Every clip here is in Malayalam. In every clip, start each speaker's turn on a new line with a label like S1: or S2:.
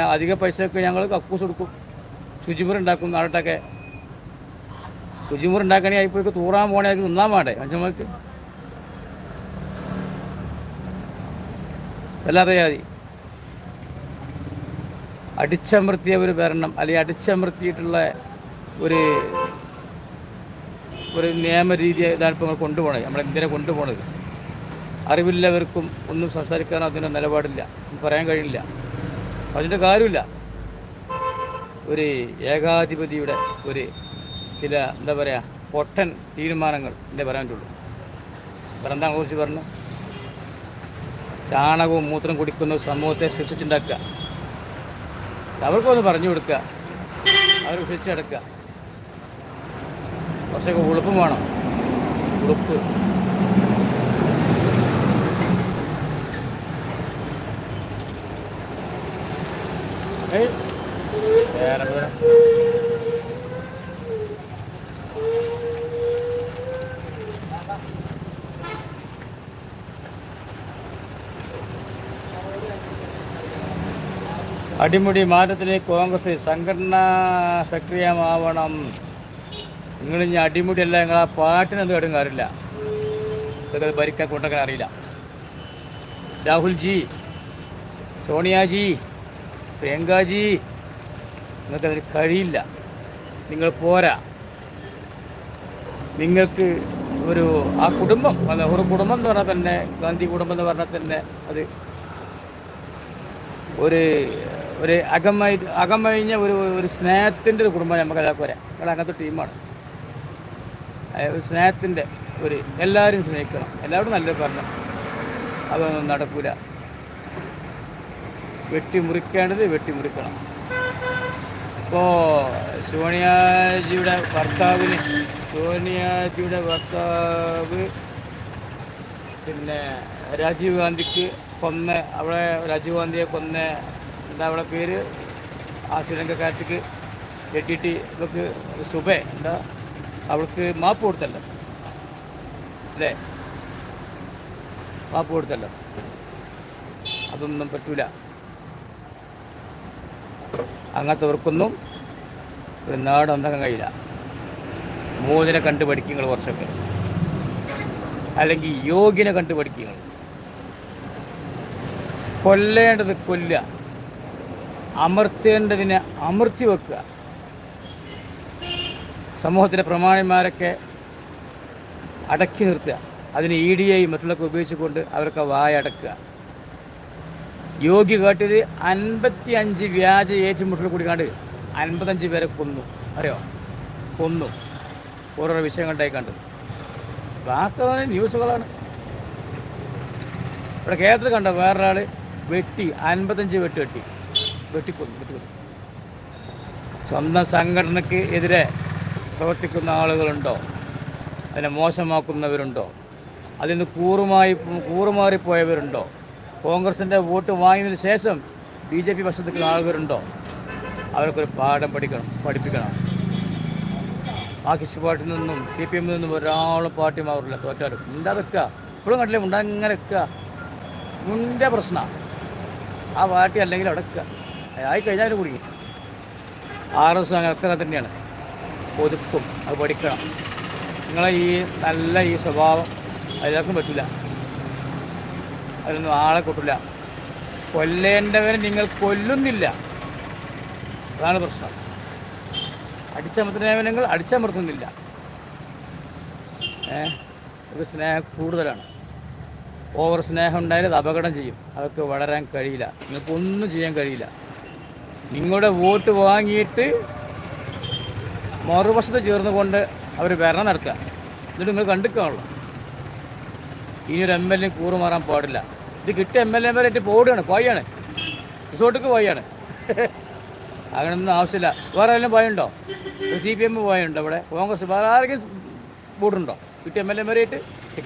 S1: അധിക പൈസയൊക്കെ ഞങ്ങൾ കക്കൂസ് കൊടുക്കും ശുചിമുറി ഉണ്ടാക്കും നാട്ടൊക്കെ ശുചിമുറി ഉണ്ടാക്കണേ ഇപ്പോൾ തൂറാൻ പോകണേ അത് തിന്നാൻ വേണ്ടേ മനുഷ്യന്മാർക്ക് അല്ലാതെ മതി അടിച്ചമർത്തിയ ഒരു ഭരണം അല്ലെങ്കിൽ അടിച്ചമർത്തിയിട്ടുള്ള ഒരു ഒരു നിയമരീതി ഇതാണ് ഇപ്പോൾ നമ്മൾ കൊണ്ടുപോകണത് നമ്മൾ എന്തിനെ കൊണ്ടുപോകണത് അറിവില്ലവർക്കും ഒന്നും സംസാരിക്കാൻ അതിന് നിലപാടില്ല. പറയാൻ കഴിയില്ല. അതിന്റെ കാര്യമില്ല. ഒരു ഏകാധിപതിയുടെ ഒരു ചില എന്താ പറയുക പൊട്ടൻ തീരുമാനങ്ങൾ എന്തേ പറയാൻ പറ്റുള്ളൂ വേറെന്താ കുറിച്ച് പറഞ്ഞു? ചാണകവും മൂത്രം കുടിക്കുന്ന സമൂഹത്തെ ശിക്ഷിച്ചുണ്ടാക്കുക അവർക്കൊന്ന് പറഞ്ഞു കൊടുക്കുക. അവർ ശിക്ഷിച്ചെടുക്കുക കുറച്ചൊക്കെ ഉളുപ്പും വേണം. ഉളുപ്പ് ഏയ് വേറെ വേറെ അടിമുടി മാറ്റത്തിന് കോൺഗ്രസ് സംഘടന സക്രിയമാവണം. നിങ്ങൾ ഇനി അടിമുടിയല്ല നിങ്ങൾ ആ പാട്ടിനൊന്നും കാര്യമില്ല. ഇതൊക്കെ ഭരിക്കാൻ കൊണ്ടൊക്കെ അറിയില്ല. രാഹുൽജി സോണിയാജി പ്രിയങ്കാജി നിങ്ങൾക്കതിന് കഴിയില്ല. നിങ്ങൾ പോരാ. നിങ്ങൾക്ക് ഒരു ആ കുടുംബം നെഹ്റു കുടുംബം എന്ന് പറഞ്ഞാൽ തന്നെ ഗാന്ധി കുടുംബം എന്ന് പറഞ്ഞാൽ തന്നെ അത് ഒരു ഒരു അകമഴി അകമഴിഞ്ഞ ഒരു ഒരു സ്നേഹത്തിന്റെ ഒരു കുടുംബം നമുക്ക് അതാ വരാം. നിങ്ങൾ അങ്ങനത്തെ ടീമാണ്. ഒരു സ്നേഹത്തിന്റെ ഒരു എല്ലാവരും സ്നേഹിക്കണം. എല്ലാവരും നല്ലത് പറഞ്ഞു അതൊന്നും നടക്കൂല. വെട്ടിമുറിക്കേണ്ടത് വെട്ടിമുറിക്കണം. ഇപ്പോൾ സോണിയാജിയുടെ ഭർത്താവിന് സോണിയാജിയുടെ ഭർത്താവ് പിന്നെ രാജീവ് ഗാന്ധിക്ക് കൊന്ന അവിടെ രാജീവ് ഗാന്ധിയെ കൊന്ന എന്താ അവളെ പേര്? ആ ശ്രീലങ്കക്കാരത്തേക്ക് കെട്ടിയിട്ട് ഇവർക്ക് സുബ എന്താ? അവൾക്ക് മാപ്പ് കൊടുത്തല്ലോ. അല്ലേ? മാപ്പ് കൊടുത്തല്ലോ. അതൊന്നും പറ്റൂല. അങ്ങനത്തെവർക്കൊന്നും ഒരു നാട് കഴിയില്ല. മോദിനെ കണ്ട് കുറച്ചൊക്കെ. അല്ലെങ്കിൽ യോഗ്യനെ കണ്ട് പഠിക്കുക കൊല്ലേണ്ടത് കൊല്ലുക. അമർത്തേണ്ടതിനെ അമർത്തി വെക്കുക. സമൂഹത്തിലെ പ്രമാണിമാരൊക്കെ അടക്കി നിർത്തുക. അതിന് ഇ ഡി ഐ മറ്റുള്ളവർക്ക് ഉപയോഗിച്ചുകൊണ്ട് അവരൊക്കെ വായ അടക്കുക. യോഗ്യ കേട്ടത് അൻപത്തി അഞ്ച് വ്യാജ ഏറ്റുമുട്ടൽ കൂടിക്കാണ്ട് അൻപത്തഞ്ച് പേരെ കൊന്നു. അറിയോ? കൊന്നു. ഓരോരോ വിഷയം കണ്ടായി കണ്ടു വാസ്തവ ന്യൂസുകളാണ്. ഇവിടെ കേരളത്തിൽ കണ്ട വേറൊരാൾ വെട്ടി അൻപത്തഞ്ച് വെട്ടി വെട്ടി. വെട്ടിക്കൊന്നു വെട്ടിക്കൊന്നു. സ്വന്തം സംഘടനയ്ക്ക് എതിരെ പ്രവർത്തിക്കുന്ന ആളുകളുണ്ടോ? അതിനെ മോശമാക്കുന്നവരുണ്ടോ? അതിൽ നിന്ന് കൂറുമായി കൂറുമാറിപ്പോയവരുണ്ടോ? കോൺഗ്രസിന്റെ വോട്ട് വാങ്ങിയതിന് ശേഷം ബി ജെ പി പക്ഷത്തേക്ക് ആളുകളുണ്ടോ? അവർക്കൊരു പാഠം പഠിക്കണം പഠിപ്പിക്കണം. മാർക്സിസ്റ്റ് പാർട്ടിയിൽ നിന്നും സി പി എമ്മിൽ നിന്നും ഒരാളും പാർട്ടി മാറില്ല തോറ്റാലും. ഉണ്ടാ വെക്കുക. ഇപ്പോഴും കണ്ടില്ല മുണ്ട അങ്ങനെ വെക്കുക. മുന്റെ പ്രശ്നമാണ് ആ പാർട്ടി അല്ലെങ്കിൽ അടക്കുക ആയി കഴിഞ്ഞാൽ കുടുങ്ങി ആർ എസ് അങ്ങനെ അത്ര തന്നെയാണ്. ഒതുക്കും. അത് പഠിക്കണം. നിങ്ങളെ ഈ നല്ല ഈ സ്വഭാവം എല്ലാവർക്കും പറ്റില്ല അതിലൊന്നും ആളെ കൊട്ടില്ല കൊല്ലേണ്ടവരെ നിങ്ങൾ കൊല്ലുന്നില്ല. അതാണ് പ്രശ്നം. അടിച്ചമർത്തുന്നവനെ നിങ്ങൾ അടിച്ചമർത്തുന്നില്ല. ഏഹ് ഒരു സ്നേഹം കൂടുതലാണ്. ഓവർ സ്നേഹം ഉണ്ടായാൽ അത് അപകടം ചെയ്യും. അതൊക്കെ വളരാൻ കഴിയില്ല. നിങ്ങൾക്ക് ഒന്നും ചെയ്യാൻ കഴിയില്ല. നിങ്ങളുടെ വോട്ട് വാങ്ങിയിട്ട് മറുവശത്ത് ചേർന്നുകൊണ്ട് അവർ ഭരണം നടത്തുക. എന്നിട്ട് നിങ്ങൾ കണ്ടിക്കാണല്ലോ ഇനി ഒരു എം എൽ എ കൂറുമാറാൻ പാടില്ല. ഇത് കിട്ടിയ എം എൽ എമാരായിട്ട് പോടുകയാണ് പോയാണ് റിസോർട്ടിക്ക് പോയാണ് അങ്ങനൊന്നും ആവശ്യമില്ല. വേറെ ആരെങ്കിലും പോയുണ്ടോ സി പി എം പോയുണ്ടോ ഇവിടെ? കോൺഗ്രസ് വേറെ ആരെങ്കിലും വോട്ടുണ്ടോ? കിട്ടിയ എം എൽ എമാരായിട്ട്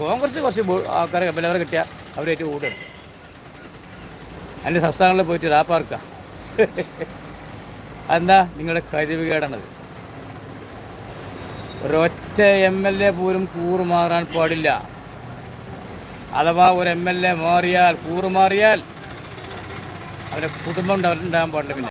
S1: കോൺഗ്രസ് കുറച്ച് ആൾക്കാർ എം എൽ എമാരെ കിട്ടിയാൽ അവരായിട്ട് കൂടുകയാണ് അതിന്റെ സംസ്ഥാനങ്ങളിൽ പോയിട്ട് റാപ്പാർക്ക അതെന്താ? നിങ്ങളുടെ കഴിവുകേടാണത് ഒരൊറ്റ എം എൽ എ പോലും കൂറുമാറാൻ പാടില്ല. അഥവാ ഒരു എം എൽ എ മാറിയാൽ കൂറുമാറിയാൽ അവരെ കുടുംബം ഉണ്ടാ- ഉണ്ടാകാൻ പാടില്ല